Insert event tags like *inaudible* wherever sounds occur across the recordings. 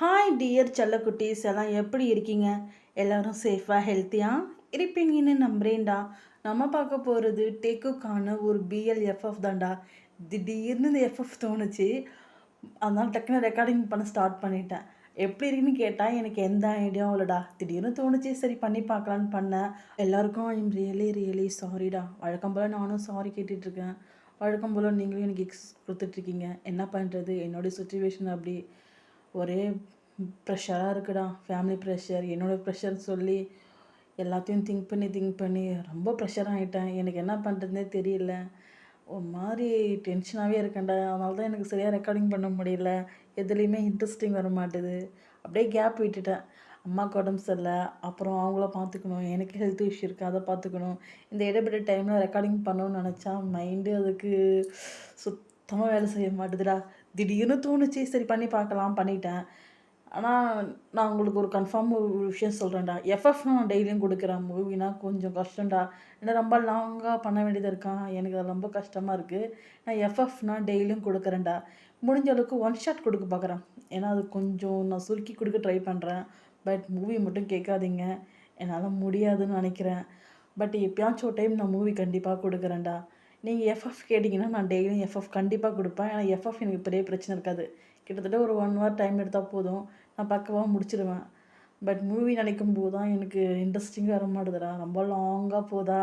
Hi dear செல்லக்குட்டீஸ் எல்லாம் எப்படி இருக்கீங்க? எல்லோரும் சேஃபாக ஹெல்த்தியாக இருப்பீங்கன்னு நம்புறேன்டா. நம்ம பார்க்க போகிறது டேக்குக்கான ஒரு பிஎல்எஃப்எஃப் தான்டா. திடீர்னு இந்த எஃப்எஃப் தோணுச்சு. அதனால் டக்குன்னு ரெக்கார்டிங் பண்ண ஸ்டார்ட் பண்ணிட்டேன். எப்படி இருக்குன்னு கேட்டால் எனக்கு எந்த ஐடியாவும் இல்லைடா. திடீர்னு தோணுச்சு சரி பண்ணி பார்க்கலான்னு பண்ணேன். எல்லாருக்கும் ஐம் ரியலி ரியலி சாரிடா வழக்கம் போல் நானும் சாரி கேட்டுட்ருக்கேன். வழக்கம் போல் நீங்களும் எனக்கு எக்ஸ் கொடுத்துட்ருக்கீங்க. என்ன பண்ணுறது என்னோடய சுச்சுவேஷன் அப்படி. ஒரே ப்ரெஷராக இருக்குடா. ஃபேமிலி ப்ரெஷர் என்னோடய ப்ரெஷர் சொல்லி எல்லாத்தையும் திங்க் பண்ணி திங்க் பண்ணி ரொம்ப ப்ரெஷர் ஆகிட்டேன் எனக்கு என்ன பண்ணுறதுனே தெரியல. ஒரு மாதிரி டென்ஷனாகவே இருக்கேன்டா. அதனால தான் எனக்கு சரியாக ரெக்கார்டிங் பண்ண முடியல. எதுலேயுமே இன்ட்ரெஸ்டிங் வர மாட்டுது. அப்படியே கேப் விட்டுட்டேன். அம்மாவுக்கு உடம்பு சரியில்லை. அப்புறம் அவங்கள பார்த்துக்கணும். எனக்கு ஹெல்த் இஷ்யூ இருக்குது அதை பார்த்துக்கணும். இந்த இடைப்பட்ட டைமில் ரெக்கார்டிங் பண்ணணும்னு நினச்சா மைண்டு அதுக்கு சுத்தமாக வேலை செய்ய மாட்டேதுடா. திடீர்னு தோணுச்சு சரி பண்ணி பார்க்கலாம் பண்ணிட்டேன். ஆனால் நான் உங்களுக்கு ஒரு கன்ஃபார்ம் ஒரு விஷயம் சொல்கிறேன்டா எஃப்எஃப் நான் டெய்லியும் கொடுக்குறேன். மூவினா கொஞ்சம் கஷ்டம்டா. ஏன்னா ரொம்ப லாங்காக பண்ண வேண்டியது இருக்கான் எனக்கு அது ரொம்ப கஷ்டமாக இருக்குது நான் எஃப்எஃப் நான் டெய்லியும் கொடுக்குறேன்டா. முடிஞ்ச அளவுக்கு ஒன் ஷாட் கொடுக்க பார்க்குறேன். ஏன்னா அது கொஞ்சம் நான் சுருக்கி கொடுக்க ட்ரை பண்ணுறேன் பட் மூவி மட்டும் கேட்காதீங்க. என்னால் முடியாதுன்னு நினைக்கிறேன். பட் எப்பயாச்சும் ஒரு டைம் நான் மூவி கண்டிப்பாக கொடுக்குறேன்டா. நீங்கள் எஃப்எஃப் கேட்டிங்கன்னா நான் டெய்லியும் எஃப்எஃப் கண்டிப்பாக கொடுப்பேன். ஏன்னா எஃப்எஃப் எனக்கு பெரிய பிரச்சனை இருக்காது. கிட்டத்தட்ட ஒரு ஒன் ஹவர் டைம் எடுத்தால் போதும். நான் பக்கவாக முடிச்சிடுவேன் பட் மூவி நினைக்கும் போது தான் எனக்கு இன்ட்ரெஸ்டிங்காக வர மாட்டுதுடா. ரொம்ப லாங்காக போதா.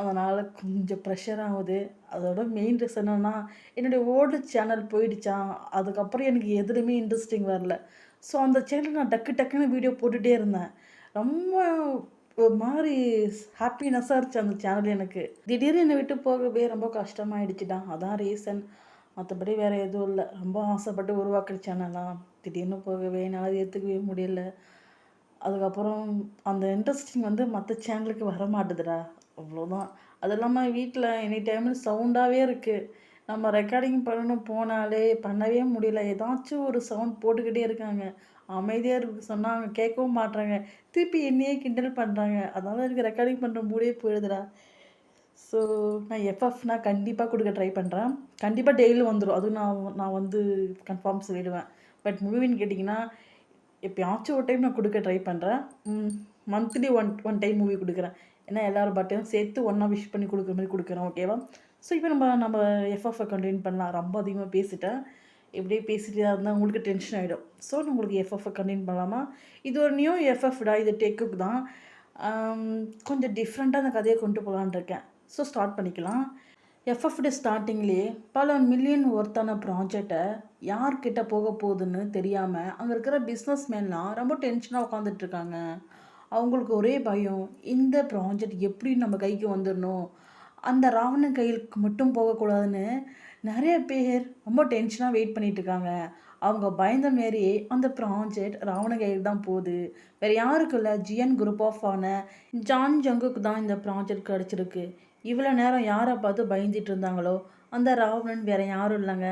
அதனால் கொஞ்சம் ப்ரெஷர் ஆகுது. அதோட மெயின் ரீசன் என்னென்னா என்னுடைய ஓல்டு சேனல் போயிடுச்சா. அதுக்கப்புறம் எனக்கு எதுலேயுமே இன்ட்ரெஸ்டிங் வரல. ஸோ அந்த சேனல் நான் டக்கு டக்குன்னு வீடியோ போட்டுகிட்டே இருந்தேன். ரொம்ப ஒரு மாதிரி ஹாப்பினஸ்ஸாக இருந்துச்சு அந்த சேனல் எனக்கு. திடீர்னு என்னை விட்டு போகவே ரொம்ப கஷ்டமாயிடுச்சுடா. அதான் ரீசன் மற்றபடி வேறு எதுவும் இல்லை. ரொம்ப ஆசைப்பட்டு உருவாக்குற சேனலாம் திடீர்னு போகவே என்னால் ஏற்றுக்கவே முடியல. அதுக்கப்புறம் அந்த இன்ட்ரெஸ்டிங் வந்து மற்ற சேனலுக்கு வர மாட்டுதுடா. அவ்வளோதான் அது இல்லாமல் வீட்டில் எனி டைமில் சவுண்டாகவே இருக்குது நம்ம ரெக்கார்டிங் பண்ணணும் போனாலே பண்ணவே முடியல. ஏதாச்சும் ஒரு சவுண்ட் போட்டுக்கிட்டே இருக்காங்க. அமைதியாக இருக்கு. சொன்னாங்க. கேட்கவும் மாட்றாங்க. திருப்பி என்னையே கிண்டல் பண்ணுறாங்க அதனால எனக்கு ரெக்கார்டிங் பண்ணுற மூடியே போயிடுதுடா. ஸோ நான் எஃப்எஃப்னா கண்டிப்பாக கொடுக்க ட்ரை பண்ணுறேன் கண்டிப்பாக டெய்லியும் வந்துடும் அதுவும் நான் நான் வந்து கன்ஃபார்ம் சொல்லிடுவேன். பட் மூவின்னு கேட்டிங்கன்னா எப்பயாச்சும் ஒரு டைம் நான் கொடுக்க ட்ரை பண்ணுறேன் monthly one one time movie கொடுக்குறேன். ஏன்னா எல்லோரும் பட்டையும் சேர்த்து ஒன்றா விஷ் பண்ணி கொடுக்குற மாதிரி கொடுக்குறேன். ஓகேவா ஸோ இப்போ நம்ம நம்ம எஃப்எஃப்ஐ கண்டினியூ பண்ணலாம். ரொம்ப அதிகமாக பேசிட்டேன். இப்படியே பேசிகிட்டே இருந்தால் உங்களுக்கு டென்ஷன் ஆகிடும் ஸோ நான் உங்களுக்கு எஃப்எஃப் கண்டினியூ பண்ணலாமா? இது ஒரு நியூ எஃப்எஃப்டா இது டெக்குக்கு தான். கொஞ்சம் டிஃப்ரெண்ட்டாக அந்த கதையை கொண்டு போகலான் இருக்கேன். ஸோ ஸ்டார்ட் பண்ணிக்கலாம். எஃப்எஃப்டி ஸ்டார்டிங்லேயே பல மில்லியன் ஒர்த்தான ப்ராஜெக்டை யார்கிட்ட போக போகுதுன்னு தெரியாமல் அங்கே இருக்கிற பிஸ்னஸ் மேன்லாம் ரொம்ப டென்ஷனாக உட்காந்துட்ருக்காங்க அவங்களுக்கு ஒரே பயம் இந்த ப்ராஜெக்ட் எப்படி நம்ம கைக்கு வந்துடணும்? அந்த ராவணன் கையிலுக்கு மட்டும் போகக்கூடாதுன்னு நிறைய பேர் ரொம்ப டென்ஷனாக வெயிட் பண்ணிகிட்ருக்காங்க அவங்க பயந்த மாரி அந்த ப்ராஜெக்ட் ராவண கையில் தான் போகுது. வேறு யாருக்கும் இல்லை. ஜிஎன் குரூப் ஆஃப் ஆன ஜான் ஜங்குக்கு தான் இந்த ப்ராஜெக்ட் கிடச்சிருக்கு. இவ்வளோ நேரம் யாரை பார்த்து பயந்துட்டு இருந்தாங்களோ அந்த ராவணன் வேறு யாரும் இல்லைங்க.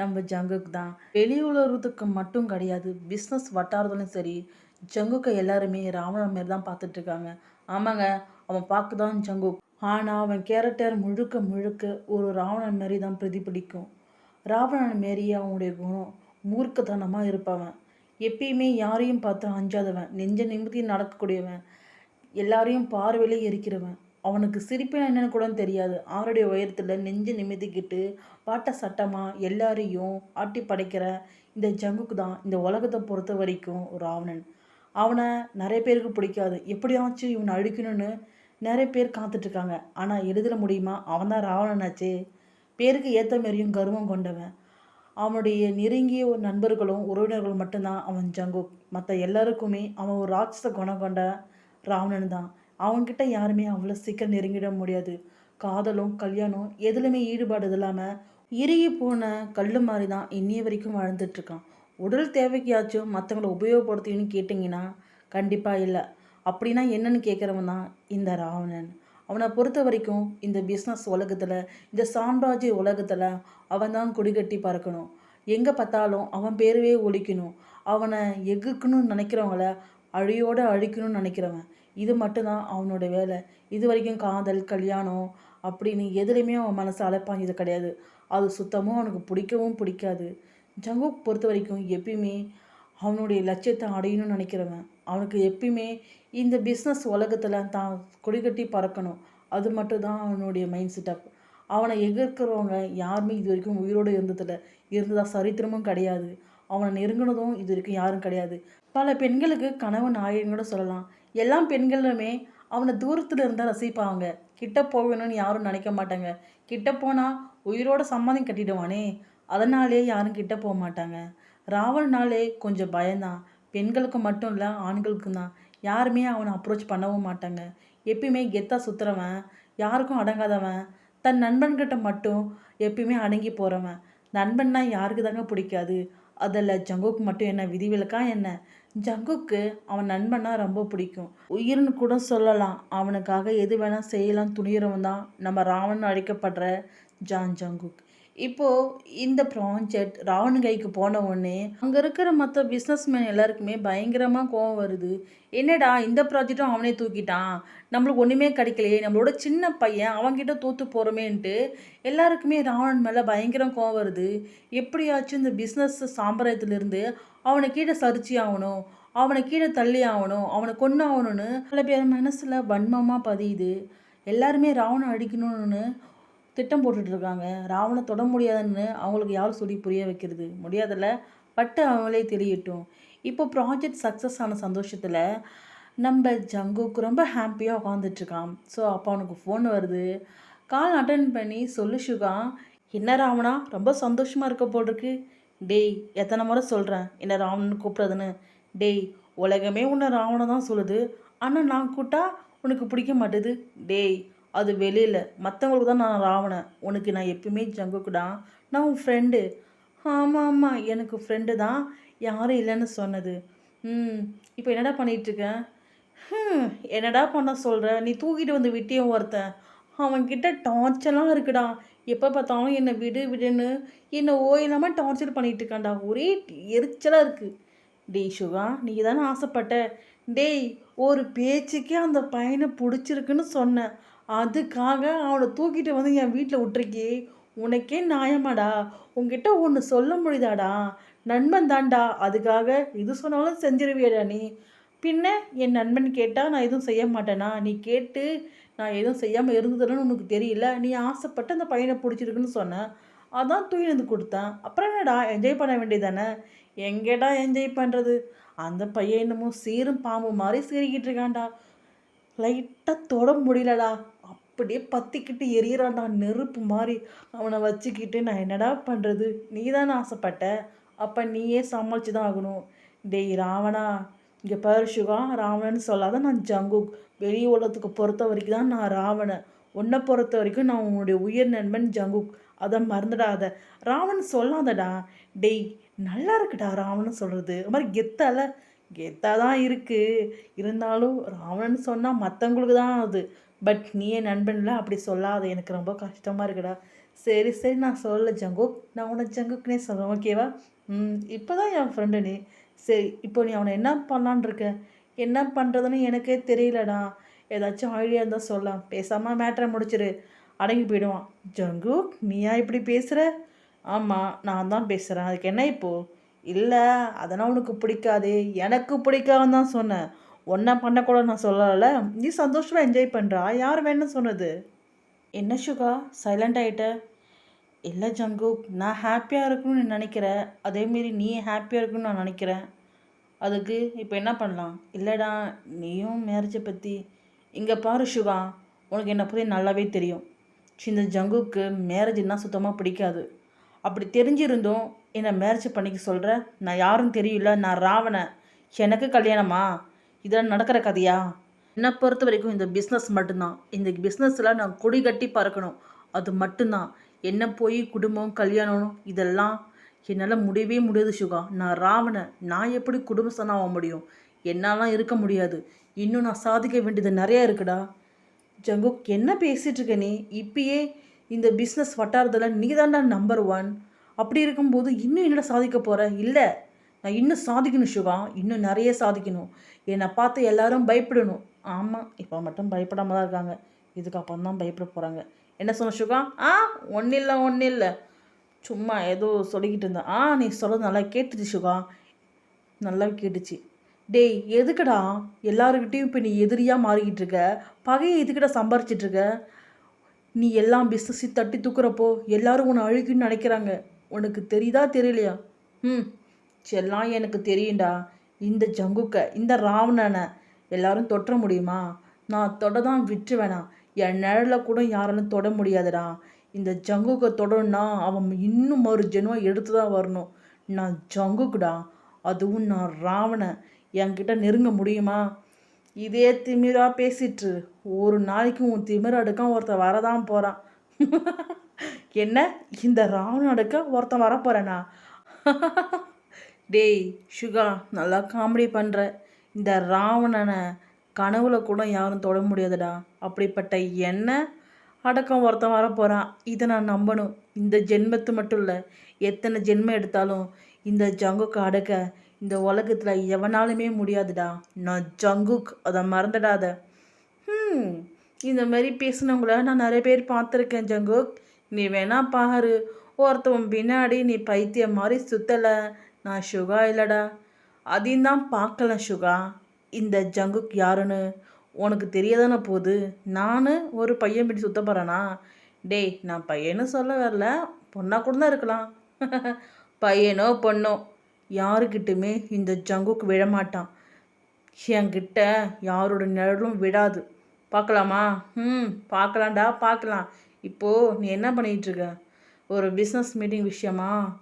நம்ம ஜங்குக்கு தான். வெளி உலகத்துக்கு மட்டும் கிடையாது பிஸ்னஸ் வட்டாரத்துலையும் சரி ஜங்குக்கு எல்லாருமே ராவணன் மாரி தான் பார்த்துட்ருக்காங்க ஆமாங்க அவன் பார்க்க தான் ஜங்குக். ஆனால் அவன் கேரக்டர் முழுக்க முழுக்க ஒரு ராவணன் மாரி தான் பிரதிபலிக்கும். ராவணன் மாரி அவனுடைய குணம் மூர்க்கத்தனமாக இருப்பவன். எப்பயுமே யாரையும் பார்த்து அஞ்சாதவன் நெஞ்ச நிமித்தி நடக்கக்கூடியவன் எல்லாரையும் பார்வையிலே எரிக்கிறவன். அவனுக்கு சிரிப்பு என்னன்னு கூட தெரியாது. ஆறுடைய உயரத்தில் நெஞ்சு நிமித்திக்கிட்டு பாட்ட சட்டமாக எல்லாரையும் ஆட்டி படைக்கிற இந்த ஜங்குக்கு தான் இந்த உலகத்தை பொறுத்த வரைக்கும் ராவணன். அவனை நிறைய பேருக்கு பிடிக்காது. எப்படியாச்சும் இவனை அழிக்கணும்னு நிறைய பேர் காத்துட்ருக்காங்க. ஆனால் எழுதிட முடியுமா? அவன் தான் ராவணனாச்சே. பேருக்கு ஏற்ற மாரியும் கர்வம் கொண்டவன். அவனுடைய நெருங்கிய ஒரு நண்பர்களும் உறவினர்களும் மட்டும்தான் அவன் ஜங்குக் மற்ற எல்லாருக்குமே அவன் ஒரு ராட்சச குணம் கொண்ட ராவணன் தான். அவன்கிட்ட யாருமே அவ்வளோ சீக்கிரம் நெருங்கிட முடியாது. காதலும் கல்யாணம் எதுலையுமே ஈடுபாடு இல்லாமல் இறுகி போன கல் மாதிரி தான் இன்னிய வரைக்கும் வாழ்ந்துட்டுருக்கான் உடல் தேவைக்காச்சும் மற்றவங்களை உபயோகப்படுத்தின்னு கேட்டிங்கன்னா கண்டிப்பாக இல்லை. அப்படின்னா என்னன்னு கேட்குறவன் தான் இந்த ராவணன். அவனை பொறுத்த வரைக்கும் இந்த பிஸ்னஸ் உலகத்தில் இந்த சாம்ராஜ்ய உலகத்தில் அவன் தான் குடிகட்டி பறக்கணும். எங்கே பார்த்தாலும் அவன் பேரவே ஒழிக்கணும். அவனை எகுக்கணும்னு நினைக்கிறவங்கள அழியோடு அழிக்கணும்னு நினைக்கிறவன். இது மட்டும்தான் அவனோட வேலை. இது வரைக்கும் காதல் கல்யாணம் அப்படின்னு எதுலேயுமே அவன் மனசு அழைப்பான் இது கிடையாது. அது சுத்தமும் அவனுக்கு பிடிக்கவும் பிடிக்காது. ஜங்குக் பொறுத்த வரைக்கும் எப்பயுமே அவனுடைய லட்சியத்தை அடையணும்னு நினைக்கிறவன். அவனுக்கு எப்பயுமே இந்த பிஸ்னஸ் உலகத்தில் தான் கொடிகட்டி பறக்கணும். அது மட்டும் தான் அவனுடைய மைண்ட் செட்டப் அவனை எதிர்க்கிறவங்க யாருமே இது வரைக்கும் உயிரோடு இருந்ததில்ல. இருந்ததா சரித்திரமும் கிடையாது. அவனை நெருங்கினதும் இது வரைக்கும் யாரும் கிடையாது. பல பெண்களுக்கு கணவன் ஆயிரம் கூட சொல்லலாம். எல்லா பெண்களுமே அவனை தூரத்தில் இருந்தால் ரசிப்பாங்க. கிட்ட போகணும்னு யாரும் நினைக்க மாட்டாங்க. கிட்ட போனால் உயிரோட சம்மதம் கட்டிடுவானே. அதனாலே யாரும் கிட்ட போக மாட்டாங்க. ராவல்னாலே கொஞ்சம் பயந்தான். பெண்களுக்கு மட்டும் இல்லை ஆண்களுக்கும் தான். யாருமே அவனை அப்ரோச் பண்ணவும் மாட்டாங்க. எப்பயுமே கெத்தாக சுற்றுறவன் யாருக்கும் அடங்காதவன். தன் நண்பன்கிட்ட மட்டும் எப்பயுமே அடங்கி போகிறவன் நண்பன்னா யாருக்கு தாங்க பிடிக்காது? அதில் ஜங்குக்கு மட்டும் என்ன விதிவிலக்கா என்ன? ஜங்குக்கு அவன் நண்பன்னா ரொம்ப பிடிக்கும். உயிர்னு கூட சொல்லலாம். அவனுக்காக எது வேணால் செய்யலாம் துணிகிறவன் தான். நம்ம ராவணன் அழைக்கப்படுற ஜான் ஜங்குக் இப்போது இந்த ப்ராஜெக்ட் ராவணன் கைக்கு போன உடனே அங்கே இருக்கிற மற்ற பிஸ்னஸ்மேன் எல்லாருக்குமே பயங்கரமாக கோவம் வருது. என்னடா இந்த ப்ராஜெக்டும் அவனே தூக்கிட்டான். நம்மளுக்கு ஒன்றுமே கிடைக்கலையே. நம்மளோட சின்ன பையன் அவன்கிட்ட தூத்து போகிறோமேன்ட்டு எல்லாருக்குமே ராவணன் மேலே பயங்கரம் கோவம் வருது. எப்படியாச்சும் இந்த பிஸ்னஸ் சாம்பிராயத்திலிருந்து அவனை கீழே சரிச்சு ஆகணும். அவனை கீழே தள்ளி ஆகணும். அவனை கொண்டு ஆகணும்னு பல பேர் மனசில் வன்மமாக பதியுது. எல்லாருமே ராவணன் அடிக்கணும்னு திட்டம் போட்டுட்ருக்காங்க. ராவணை தொட முடியாதுன்னு அவங்களுக்கு யார் சொல்லி புரிய வைக்கிறது? முடியாதில்ல? பட்டு அவங்களே தெரியட்டும். இப்போ ப்ராஜெக்ட் சக்ஸஸ் ஆன சந்தோஷத்தில் நம்ம ஜங்குக்கு ரொம்ப ஹாப்பியாக உட்காந்துட்ருக்கான் ஸோ அப்போ அவனுக்கு ஃபோன் வருது. கால் அட்டன் பண்ணி சொல்லு சுகா என்ன ராவணா? ரொம்ப சந்தோஷமாக இருக்க போட்டிருக்கு டேய் எத்தனை முறை சொல்கிறேன் என்ன ராவணன் கூப்பிட்றதுன்னு. டேய் உலகமே உன்னை ராவணன் தான் சொல்லுது. ஆனால் நான் கூட்டா உனக்கு பிடிக்க மாட்டேது. டேய் அது வெளியில். மற்றவங்களுக்கு தான் நான் ராவணன். உனக்கு நான் எப்பயுமே ஜங்குக்குடா. நான் உன் ஃப்ரெண்டு ஆமாம் ஆமாம் எனக்கு ஃப்ரெண்டு தான். யாரும் இல்லைன்னு சொன்னது. ம். இப்போ என்னடா பண்ணிகிட்ருக்கேன் ஹம், என்னடா பண்ண சொல்கிற நீ தூக்கிட்டு வந்து விட்டியும் ஒருத்தன் அவன்கிட்ட டார்ச்சர்லாம் இருக்குடா. எப்போ பார்த்தாலும் என்னை விடு விடுன்னு என்னை ஓயில்லாமல் டார்ச்சர் பண்ணிகிட்டு இருக்கான்டா ஒரே எரிச்சலாக இருக்குது டேய் சுகா நீ தானே ஆசைப்பட்ட? டேய் ஒரு பேச்சுக்கே அந்த பையனை பிடிச்சிருக்குன்னு சொன்னேன் அதுக்காக அவனை தூக்கிட்டு வந்து என் வீட்டில் விட்டுருக்கி. உனக்கே நியாயமாடா. உன்கிட்ட ஒன்று சொல்ல முடியுதாடா? நண்பன் தான்டா. அதுக்காக இது சொன்னாலும் செஞ்சிருவியடா நீ. பின்ன என் நண்பன் கேட்டால் நான் எதுவும் செய்ய மாட்டேனா? நீ கேட்டு நான் எதுவும் செய்யாமல் இருந்ததுன்னு உனக்கு தெரியல. நீ ஆசைப்பட்டு அந்த பையனை பிடிச்சிருக்குன்னு சொன்னேன் அதான் தூக்கி வந்து கொடுத்தேன். அப்புறம் என்னடா? என்ஜாய் பண்ண வேண்டியதானே எங்கேடா என்ஜாய் பண்ணுறது அந்த பையன் என்னமோ சீரும் பாம்பு மாதிரி சீறிக்கிட்டு இருக்கான்டா. லைட்டாக தொட முடியலடா. அப்படியே பற்றிக்கிட்டு எரியறான்டா நெருப்பு மாதிரி அவனை வச்சுக்கிட்டு நான் என்னடா பண்ணுறது நீ தானே ஆசைப்பட்ட. அப்போ நீயே சமாளித்து தான் ஆகணும். டேய் ராவணா இங்கே பாரு சுகா ராவணன் சொல்லாத நான் ஜங்குக். வெளி உலகத்துக்கு பொறுத்த வரைக்கும் தான் நான் ராவணன் உன்னை பொறுத்த வரைக்கும் நான் உன்னுடைய உயிர் நண்பன் ஜங்குக். அதை மறந்துடாத. ராவன் சொல்லாதடா. டேய் நல்லா இருக்குடா ராவணன் சொல்கிறது அது மாதிரி கெத்தால. கெத்தாக தான் இருக்குது இருந்தாலும் ராவணன் சொன்னால் மற்றவங்களுக்கு தான் அது. பட் நீ என் நண்பன்ல அப்படி சொல்லாத. எனக்கு ரொம்ப கஷ்டமாக இருக்குடா. சரி சரி நான் சொல்லல ஜங்குக் நான் உன்னை ஜங்குக்னே சொல்கிறேன் ஓகேவா ம் இப்போ தான் என் ஃப்ரெண்டு நீ. சரி இப்போ நீ அவனை என்ன பண்ணலான் இருக்க? என்ன பண்ணுறதுன்னு எனக்கே தெரியலடா. ஏதாச்சும் ஐடியா இருந்தால் சொல்லலாம். பேசாமல் மேட்ரை முடிச்சிரு. அடங்கி போயிடுவான். ஜங்குக் நீயா இப்படி பேசுகிற ஆமாம் நான் தான் பேசுகிறேன் அதுக்கு என்ன இப்போது இல்லை அதெல்லாம் உனக்கு பிடிக்காது. எனக்கு பிடிக்காதுன்னு தான் சொன்னேன். ஒன்றா பண்ணக்கூட நான் சொல்லலை நீ சந்தோஷமாக என்ஜாய் பண்ணுறா யார் வேணும்னு சொன்னது? என்ன சுகா? சைலண்ட் ஆகிட்ட இல்லை ஜங்கு நான் ஹாப்பியாக இருக்கணும்னு நினைக்கிறேன் அதேமாரி நீ ஹாப்பியாக இருக்கணும்னு நான் நினைக்கிறேன். அதுக்கு இப்போ என்ன பண்ணலாம்? இல்லைடா நீயும் மேரேஜை பற்றி இங்கே பாரு சுகா. உனக்கு என்னை பற்றி நல்லாவே தெரியும். இந்த ஜங்குக்கு மேரேஜ்னா சுத்தமாக பிடிக்காது. அப்படி தெரிஞ்சிருந்தும் என்னை மேரேஜ் பண்ணிக்க சொல்கிற நான் யாரும் தெரியல. நான் ராவணன். எனக்கு கல்யாணமா? இதெல்லாம் நடக்கிற கதையா? என்னை பொறுத்த வரைக்கும் இந்த பிஸ்னஸ் மட்டும்தான். இந்த பிஸ்னஸில் நான் கொடி கட்டி பறக்கணும். அது மட்டும்தான். என்ன போய் குடும்பம் கல்யாணம் இதெல்லாம் என்னால் முடியவே முடியாது சுகா. நான் ராவணன். நான் எப்படி குடும்பஸ்தானம் ஆக முடியும்? என்னாலாம் இருக்க முடியாது. இன்னும் நான் சாதிக்க வேண்டியது நிறையா இருக்குடா. ஜங்குக் என்ன பேசிகிட்டு இருக்க நீ? இப்பயே இந்த பிஸ்னஸ் வட்டாரத்தில் நீ தான்டா நம்பர் ஒன் அப்படி இருக்கும்போது இன்னும் என்னடா சாதிக்க போகிற இல்லை. நான் இன்னும் சாதிக்கணும் சிவா இன்னும் நிறைய சாதிக்கணும். என்னை பார்த்து எல்லாரும் பயப்படணும். ஆமாம் இப்போ மட்டும் பயப்படாமல் தான் இருக்காங்க. இதுக்கப்புறம் தான் பயப்பட போகிறாங்க என்ன சொன்ன சுகா ஆ ஒன்றும் இல்லை ஒன்றும் இல்லை சும்மா ஏதோ சொல்லிக்கிட்டு இருந்தேன். ஆ நீ சொல்கிறது நல்லா கேட்டுச்சு சுகா நல்லா கேட்டுச்சு. டேய் எதுக்குடா எல்லாருக்கிட்டேயும் இப்போ நீ எதிரியாக மாறிக்கிட்டு இருக்க? பகையை எதுக்கடா சம்பாரிச்சிட்டு இருக்க? நீ எல்லாம் பிஸ்னஸையும் தட்டி தூக்குறப்போ எல்லாரும் உன்னை அழுகின்னு நினைக்கிறாங்க. உனக்கு தெரியுதா தெரியலையா? ம். செல்லாம் எனக்கு தெரியும்டா. இந்த ஜங்குக்க இந்த ராவணனை எல்லாரும் தொற்ற முடியுமா? நான் தொட தான் விட்டுருவேனா. என் நிழலில் கூட யாராலும் தொட முடியாதுடா. இந்த ஜங்குக்க தொடணும்னா அவன் இன்னும் ஒரு ஜென்மம் எடுத்து தான் வரணும். நான் ஜங்குக்குடா. அதுவும் நான் ராவணன். என்கிட்ட நெருங்க முடியுமா? இதே திமிராக பேசிட்டு ஒரு நாளைக்கு உன் திமிர *laughs* அடுக்க ஒருத்தன் வரதான் போகிறான் என்ன? இந்த ராவண அடுக்க ஒருத்தன் வரப்போறேனா? *laughs* டேய் சுகா நல்லா காமெடி பண்ணுற இந்த ராவணனை கனவுல கூட யாரும் தொட முடியாதுடா. அப்படிப்பட்ட என்ன? அடக்கம் ஒருத்தன் வரப்போகிறான் இதை நான் நம்பணும். இந்த ஜென்மத்து மட்டும் இல்லை எத்தனை ஜென்மம் எடுத்தாலும் இந்த ஜங்குக்கு அடக்க இந்த உலகத்தில் எவனாலுமே முடியாதுடா. நான் ஜங்குக் அதை மறந்துடாத. ம் இந்த மாதிரி பேசினவங்கள நான் நிறைய பேர் பார்த்துருக்கேன் ஜங்குக். நீ வேணா பாரு. ஒருத்தவன் பின்னாடி நீ பைத்தியம் மாதிரி சுத்தலை. நான் சுகா இல்லைடா. அதையும் தான் பார்க்கல சுகா. இந்த ஜங்குக் யாருன்னு? உனக்கு தெரியாதானே போகுது. நான் ஒரு பையன் பிடி சுத்த போகிறேனா டேய் நான் பையனும் சொல்ல வரல. பொண்ணாக கூட தான் இருக்கலாம். *laughs* பையனோ பொண்ணோ. யாருக்கிட்டுமே இந்த ஜங்குக்கு விழமாட்டான். என்கிட்ட யாரோட நிழலும் விடாது. பார்க்கலாமா? ம் பார்க்கலாம்டா பார்க்கலாம். இப்போது நீ என்ன பண்ணிகிட்டு இருக்க? ஒரு பிஸ்னஸ் மீட்டிங் விஷயமா?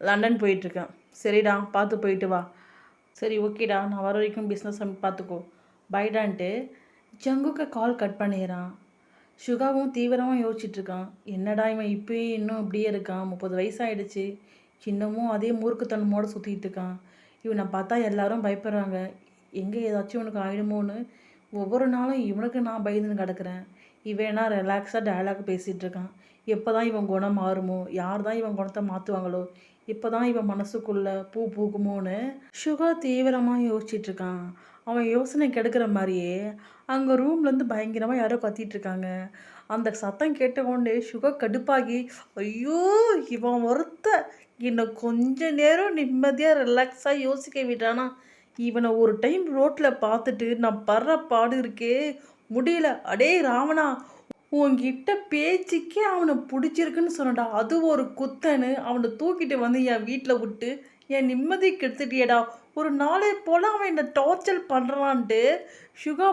லண்டன் போயிட்டுருக்கேன் சரிடா பார்த்து போயிட்டு வா. சரி ஓகேடா நான் வர வரைக்கும் பிஸ்னஸ் பார்த்துக்கோ. பைடான்ட்டு ஜங்குக்கு கால் கட் பண்ணிடுறான். சுகாவும் தீவிரமாக யோசிச்சுட்ருக்கான் என்னடா இவன் இப்போயே இன்னும் இப்படியே இருக்கான்? முப்பது வயசாயிடுச்சு. இன்னமும் அதே மூர்க்கத்தனமோடு சுற்றிட்டு இருக்கான். இவனை பார்த்தா எல்லாரும் பயப்படுறாங்க. எங்கே ஏதாச்சும் இவனுக்கு ஆயிடுமோன்னு. ஒவ்வொரு நாளும் இவனுக்கு நான் பயந்துன்னு கிடக்குறேன். இவனா ரிலாக்ஸாக டயலாக் பேசிகிட்டு இருக்கான். எப்போ தான் இவன் குணம் மாறுமோ? யார் தான் இவன் குணத்தை மாற்றுவாங்களோ இப்போ தான் இவன் மனசுக்குள்ளே பூ பூக்குமோன்னு சுகா தீவிரமாக யோசிச்சுட்டு இருக்கான் அவன் யோசனை கெடுக்கிற மாதிரியே அங்கே ரூம்லேருந்து பயங்கரமாக யாரோ கத்திட்டு இருக்காங்க அந்த சத்தம் கேட்டகொண்டே சுகா கடுப்பாகி ஐயோ இவன் ஒருத்த. இன்னும் கொஞ்ச நேரம் நிம்மதியாக ரிலாக்ஸாக யோசிக்க விட்டானா? இவனை ஒரு டைம் ரோட்டில் பார்த்துட்டு நான் படுற பாடு இருக்கே. முடியல. அடே ராவணா. உன்கிட்ட பேச்சுக்கே அவனை பிடிச்சிருக்குன்னு சொன்னடா. அது ஒரு குத்தன்னு அவனை தூக்கிட்டு வந்து என் வீட்டில் விட்டு என் நிம்மதி கெடுத்துட்டியடா. ஒரு நாளே போல் அவன் என்னை டார்ச்சர் பண்ணுறான்ட்டு சுகா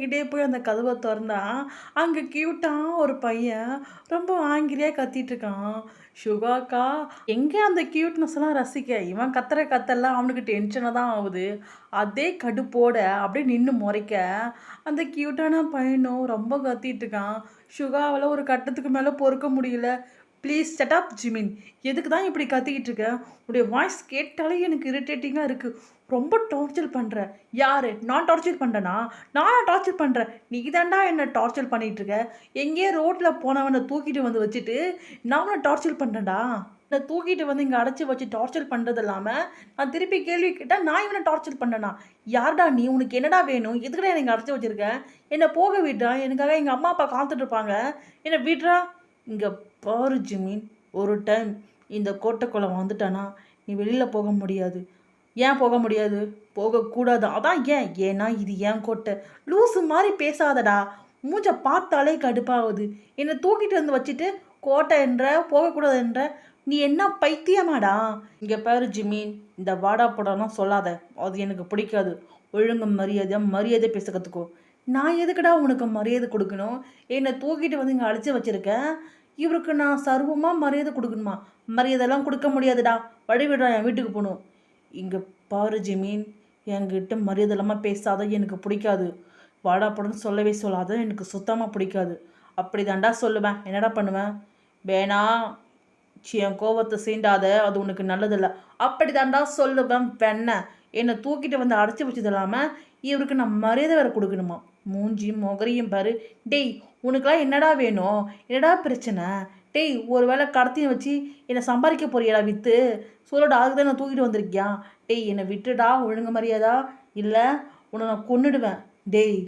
கிட்டே போய் அந்த கதவை திறந்தான் அங்கே க்யூட்டாக ஒரு பையன் ரொம்ப ஆங்கிரியாக கத்திட்டுருக்கான். சுகாக்கா எங்கே அந்த க்யூட்னஸ்லாம் ரசிக்க? இவன் கத்துற கத்தெல்லாம் அவனுக்கு டென்ஷனாக தான் ஆகுது. அதே கடுப்போட அப்படியே நின்று முறைக்க. அந்த க்யூட்டான பையனும் ரொம்ப கத்திட்டுருக்கான். சுகாவில் ஒரு கட்டத்துக்கு மேலே பொறுக்க முடியல. ப்ளீஸ் செட்டப் ஜிமின் எதுக்கு தான் இப்படி கத்திக்கிட்டு இருக்க? உடைய வாய்ஸ் கேட்டாலே எனக்கு இரிட்டேட்டிங்காக இருக்குது ரொம்ப டார்ச்சர் பண்ணுற யார்? நான் டார்ச்சர் பண்ணுறேனா நான் டார்ச்சர் பண்ணுறேன் நீ தாண்டா என்னை டார்ச்சர் பண்ணிகிட்டு எங்கேயே எங்கேயோ ரோட்டில் போனவனை தூக்கிட்டு வந்து வச்சுட்டு நான் உன்னை டார்ச்சர் பண்ணுறேன்டா என்னை தூக்கிட்டு வந்து இங்கே அடைச்சி வச்சு டார்ச்சர் பண்ணுறது இல்லாமல் நான் திருப்பி கேள்வி கேட்டால் நான் இவனை டார்ச்சர் பண்ணனா? யார்டா நீ? உனக்கு என்னடா வேணும்? எதுக்குடா எனக்கு அடைச்சி வச்சுருக்கேன் என்னை போக விட்றா? எனக்காக எங்கள் அம்மா அப்பா காத்துட்டு இருப்பாங்க. என்னை விட்றா? இங்கே பாரு ஜிமீன் ஒரு டைம் இந்த கோட்டைக்குளம் வந்துட்டானா நீ வெளியில் போக முடியாது. ஏன் போக முடியாது? போகக்கூடாது அதான் ஏன்? ஏன்னா இது ஏன் கோட்டை. லூஸு மாதிரி பேசாதடா. மூஞ்ச பார்த்தாலே கடுப்பாகுது. என்னை தூக்கிட்டு வந்து வச்சுட்டு கோட்டை என்ற போகக்கூடாது என்ற நீ என்ன பைத்தியமாடா? இங்கே பாரு ஜிமீன் இந்த வாடா போடாலாம் சொல்லாத. அது எனக்கு பிடிக்காது. ஒழுங்கு மரியாதை மரியாதை பேச கற்றுக்கோ நான் எதுக்குடா உனக்கு மரியாதை கொடுக்கணும்? என்னை தூக்கிட்டு வந்து இங்கே அழைச்சி வச்சுருக்கேன் இவருக்கு நான் சர்வமாக மரியாதை கொடுக்கணுமா? மரியாதைலாம் கொடுக்க முடியாதுடா. வழி என் வீட்டுக்கு போகணும். இங்கே பாரு ஜிமீன் என்கிட்ட மரியாதை இல்லாமல் பேசாத எனக்கு பிடிக்காது. வாடா படம்னு சொல்லவே சொல்லாத எனக்கு சுத்தமாக பிடிக்காது. அப்படி தாண்டா சொல்லுவேன். என்னடா பண்ணுவேன்? வேணா என் கோவத்தை சீண்டாத அது உனக்கு நல்லதில்லை. அப்படி தாண்டா சொல்லுவேன் பெண்ணை. என்னை தூக்கிட்டு வந்து அடைச்சி வச்சது இல்லாமல் இவருக்கு நான் மரியாதை வேறு கொடுக்கணுமா? மூஞ்சியும் முகரையும் பாரு. டெய் உனக்குலாம் என்னடா வேணும்? என்னடா பிரச்சனை? டேய் ஒரு வேளை கடத்தியும் வச்சு என்னை சம்பாதிக்க போறியடா விற்று சொல்லடா அதுக்கு தான் நான் தூக்கிட்டு வந்திருக்கியா? டேய் என்னை விட்டுடா ஒழுங்கு மரியாதா? இல்லை உன்னை நான் கொன்னுடுவேன். டேய்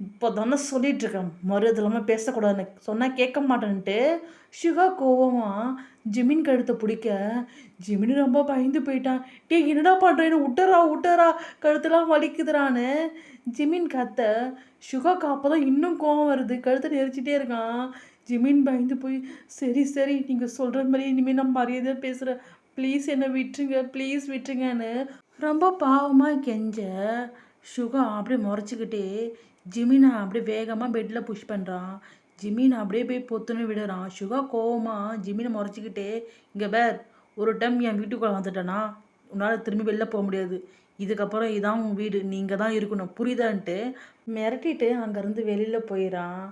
இப்போ தானே சொல்லிகிட்ருக்கேன் இருக்கேன் பேசக்கூடாதுன்னு. சொன்னால் கேட்க மாட்டேன்ட்டு சுகா கோவமா ஜிமின் கழுத்தை பிடிக்க ஜிமின் ரொம்ப பயந்து போயிட்டான். டே என்னடா பண்ணுறேன்னு விட்டுறா விட்டுறா கழுத்தெல்லாம் வலிக்குதுறான்னு ஜிமின் கத்த சுகாக்கு அப்போ தான் இன்னும் கோவம் வருது. கழுத்தை நெரிச்சிட்டே இருக்கான். ஜிமின் பயந்து போய் சரி சரி நீங்கள் சொல்கிற மாதிரி இனிமேல் நான் மரியாதை பேசுகிறேன் ப்ளீஸ் என்னை விட்டுருங்க ப்ளீஸ் விட்டுருங்கன்னு ரொம்ப பாவமாக கெஞ்ச சுகா அப்படியே முறைச்சிக்கிட்டே ஜிமினை அப்படியே வேகமாக பெட்டில் புஷ் பண்ணுறான் ஜிமின் அப்படியே போய் பொத்துன்னு விடுறான். சுகா கோவமாக ஜிமினை முறைச்சிக்கிட்டே இங்கே பேர் ஒரு டைம் என் வீட்டுக்குள்ளே வந்துட்டேனா? உன்னால் திரும்பி வெளில போக முடியாது. இதுக்கப்புறம் இதான் உன் வீடு. நீங்கள் தான் இருக்கணும். புரியுதான்ட்டு மிரட்டிட்டு அங்கேருந்து வெளியில் போயிடான்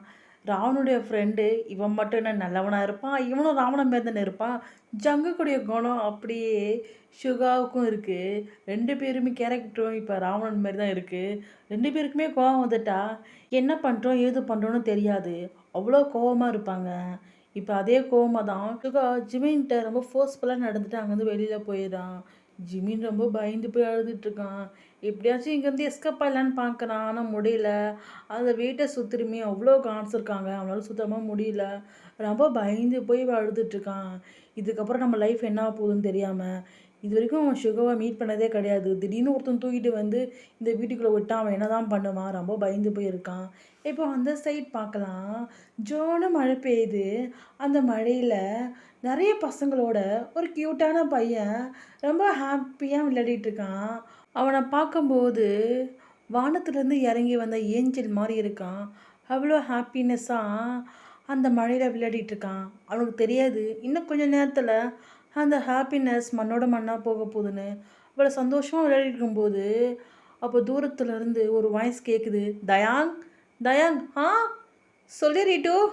ராவனுடைய ஃப்ரெண்டு இவன் மட்டும் என்ன நல்லவனாக இருப்பான்? இவனும் ராவணன் மாரி தானே இருப்பான்? ஜங்குக்குடைய குணம் அப்படியே சுகாவுக்கும் இருக்குது ரெண்டு பேருமே கேரக்டரும் இப்போ ராவணன் மாதிரி தான் இருக்குது ரெண்டு பேருக்குமே கோவம் வந்துட்டா என்ன பண்ணுறோம் ஏது பண்ணுறோன்னு தெரியாது. அவ்வளோ கோவமாக இருப்பாங்க. இப்போ அதே கோவமாக தான் சுகா ஜிமின்கிட்ட ரொம்ப ஃபோர்ஸ்ஃபுல்லாக நடந்துட்டு அங்கேருந்து வெளியில் போயிடான் ஜிமின் ரொம்ப பயந்து போய் அழுதுட்டுருக்கான் எப்படியாச்சும் இங்கேருந்து எஸ்கப் ஆகலான்னு பார்க்குறான் ஆனால் முடியல. அந்த வீட்டை சுற்றிலுமே அவ்வளோ கான்ஸ் இருக்காங்க. சுத்தமாக முடியல. ரொம்ப பயந்து போய் அழுதுட்டுருக்கான் இதுக்கப்புறம் நம்ம லைஃப் என்ன போகுதுன்னு தெரியாமல் இது வரைக்கும் அவன் சுகவை மீட் பண்ணதே கிடையாது. திடீர்னு ஒருத்தன் தூக்கிட்டு வந்து இந்த வீட்டுக்குள்ளே விட்டான் அவன் என்ன தான் பண்ணுவான்? ரொம்ப பயந்து போயிருக்கான். இப்போ அந்த சைட் பார்க்கலாம். ஜோனு மழை பெய்யுது. அந்த மழையில் நிறைய பசங்களோட ஒரு க்யூட்டான பையன் ரொம்ப ஹாப்பியாக விளையாடிட்டு இருக்கான். அவனை பார்க்கும்போது வானத்துலேருந்து இறங்கி வந்த ஏஞ்சல் மாதிரி இருக்கான். அவ்வளோ ஹாப்பினஸ்ஸாக அந்த மழையில் விளையாடிட்டு இருக்கான். அவனுக்கு தெரியாது. இன்னும் கொஞ்சம் நேரத்தில் அந்த ஹாப்பினஸ் மண்ணோட மண்ணாக போக போகுதுன்னு அவ்வளோ சந்தோஷமாக விளையாடிட்டு இருக்கும்போது அப்போ தூரத்துல இருந்து ஒரு வாய்ஸ் கேட்குது தயாங் தயாங் ஆ சொல்லு ரீட்டு.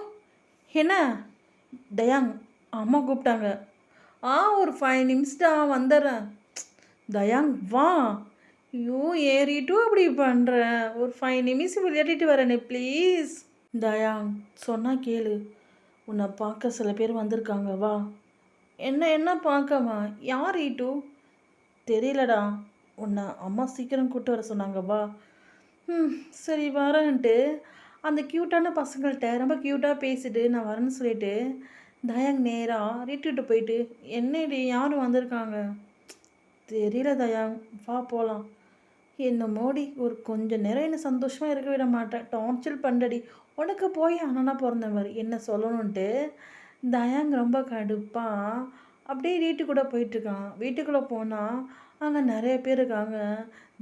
என்ன? தயாங் அம்மா கூப்பிட்டாங்க. ஆ ஒரு ஃபைவ் நிமிஷம் வந்துடுறேன். தயாங் வா. ஐயோ ஏறிட்டும் அப்படி பண்ணுறேன் ஒரு ஃபைவ் நிமிஷம் விளையாடிட்டு வரேனே ப்ளீஸ் தயாங் சொன்னால் கேளு. உன்னை பார்க்க சில பேர் வந்திருக்காங்க வா. என்ன என்ன பார்க்கவா? யார் ஈட்டு? தெரியலடா. உன்னை அம்மா சீக்கிரம் கூட்டு வர சொன்னாங்க வா. ம் சரி வரேன்ட்டு. அந்த க்யூட்டான பசங்கள்கிட்ட ரொம்ப க்யூட்டாக பேசிட்டு நான் வரேன்னு சொல்லிட்டு தயாங் நேராக ரீட்டுட்டு போயிட்டு என்னடி யாரும் வந்திருக்காங்க? தெரியல தயாங். வா போகலாம் என்ன மோடி ஒரு கொஞ்சம் நேரம் என்ன சந்தோஷமாக இருக்க விட மாட்டேன். டார்ச்சர் பண்ணடி உனக்கு போய் அண்ணனா மாதிரி என்ன சொல்லணுன்ட்டு தயாங் ரொம்ப கடுப்பாக அப்படியே வீட்டுக்கூட போயிட்டுருக்கான் வீட்டுக்குள்ளே போனால் அங்கே நிறைய பேர் இருக்காங்க.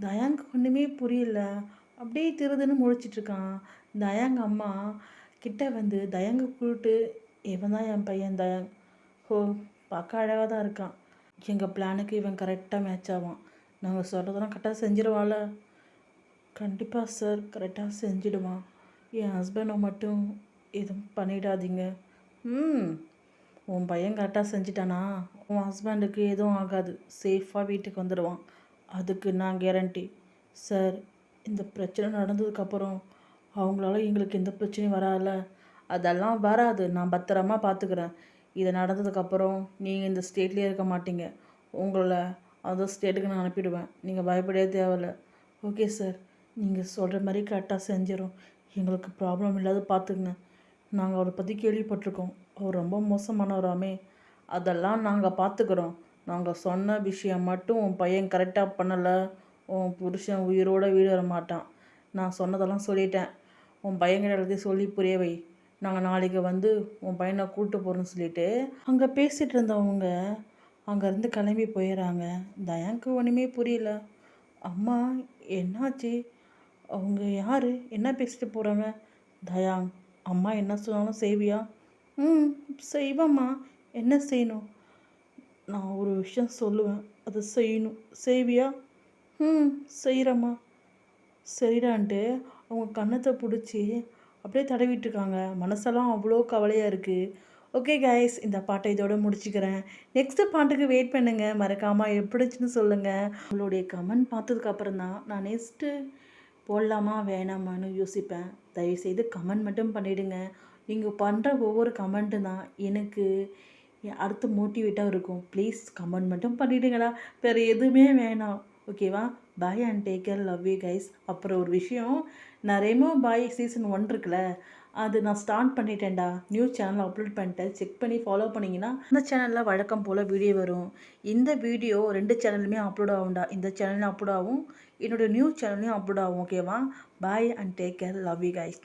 தயாங்க்கு ஒன்றுமே புரியல. அப்படியே திருதுன்னு முழிச்சிட்ருக்கான் தயாங் அம்மா கிட்ட வந்து தயங்க கூப்பிட்டு இவன் தான் என் பையன் தயாங். ஓ பார்க்க அழகாக தான் இருக்கான். எங்கள் பிளானுக்கு இவன் கரெக்டாக மேட்ச் ஆவான். நாங்கள் சொல்கிறதெல்லாம் கரெக்டாக செஞ்சிருவாள்? கண்டிப்பாக சார் கரெக்டாக செஞ்சிடுவான் என் ஹஸ்பண்டை மட்டும் எதுவும் பண்ணிடாதீங்க. ம் உன் பையன் கரெக்டாக செஞ்சிட்டானா? உன் ஹஸ்பண்டுக்கு எதுவும் ஆகாது. சேஃபாக வீட்டுக்கு வந்துடுவான் அதுக்கு நான் கேரண்டி சார் இந்த பிரச்சனை நடந்ததுக்கப்புறம் அவங்களால எங்களுக்கு எந்த பிரச்சனையும் வராதுல்ல. அதெல்லாம் வராது. நான் பத்திரமா பார்த்துக்கிறேன் இது நடந்ததுக்கப்புறம் நீங்கள் இந்த ஸ்டேட்லேயே இருக்க மாட்டீங்க. உங்களை அதர் ஸ்டேட்டுக்கு நான் அனுப்பிடுவேன். நீங்கள் பயப்படவே தேவையில்ல. Okay sir. நீங்கள் சொல்கிற மாதிரி கரெக்டாக செஞ்சிடும் எங்களுக்கு ப்ராப்ளம் இல்லாத பார்த்துக்குங்க நாங்கள் அவரை பற்றி கேள்விப்பட்டிருக்கோம். அவர் ரொம்ப மோசமானவராமே அதெல்லாம் நாங்கள் பார்த்துக்குறோம் நாங்கள் சொன்ன விஷயம் மட்டும் உன் பையன் கரெக்டாக பண்ணலை. உன் புருஷன் உயிரோட வீடு வர மாட்டான். நான் சொன்னதெல்லாம் சொல்லிட்டேன். உன் பையன்கிட்ட எல்லாத்தையும் சொல்லி புரிய வை. நாங்கள் நாளைக்கு வந்து உன் பையனை கூப்பிட்டு போகிறோன்னு சொல்லிட்டு அங்கே பேசிகிட்டு இருந்தவங்க அங்கேருந்து கிளம்பி போயிடுறாங்க. தயாங்க்கு ஒன்றுமே புரியல. அம்மா என்னாச்சு? அவங்க யார்? என்ன பேசிட்டு போகிறாங்க தயாங் அம்மா என்ன சொன்னாலும் செய்வியா? ம் செய்வேம்மா. என்ன செய்யணும்? நான் ஒரு விஷயம் சொல்லுவேன். அதை செய்யணும். செய்வியா? ம் செய்கிறம்மா சரிடான்ட்டு அவங்க கன்னத்தை பிடிச்சி அப்படியே தடவிட்டுருக்காங்க மனசெல்லாம் அவ்வளோ கவலையாக இருக்குது ஓகே கைஸ் இந்த பாட்டை இதோட முடிச்சுக்கிறேன். நெக்ஸ்ட்டு பாட்டுக்கு வெயிட் பண்ணுங்கள் மறக்காமல் எப்படிச்சுன்னு சொல்லுங்கள் உங்களுடைய கமெண்ட் பார்த்ததுக்கப்புறம் தான் நான் நெக்ஸ்ட்டு போடலாமா வேணாமான்னு யோசிப்பேன். தயவுசெய்து கமெண்ட் மட்டும் பண்ணிவிடுங்க நீங்கள் பண்ணுற ஒவ்வொரு கமெண்ட்டு தான் எனக்கு அடுத்து மோட்டிவேட்டாக இருக்கும். ப்ளீஸ் கமெண்ட் மட்டும் பண்ணிவிடுங்களா வேறு எதுவுமே வேணாம். ஓகேவா bye and take care love you guys அப்புறம் ஒரு விஷயம். நான் ரெமோ பாய் சீசன் ஒன் இருக்குல்ல. அது நான் ஸ்டார்ட் பண்ணிட்டேன்டா. நியூஸ் சேனல் அப்லோட் பண்ணிட்டேன். செக் பண்ணி ஃபாலோ பண்ணிங்கன்னா அந்த சேனலில் வழக்கம் போல் வீடியோ வரும். இந்த வீடியோ ரெண்டு சேனலுமே அப்லோட் ஆகும்டா. இந்த சேனலும் அப்லோட் ஆகும். என்னோடய நியூஸ் சேனல்லையும் அப்லோட் ஆகும் ஓகேவா bye and take care love you guys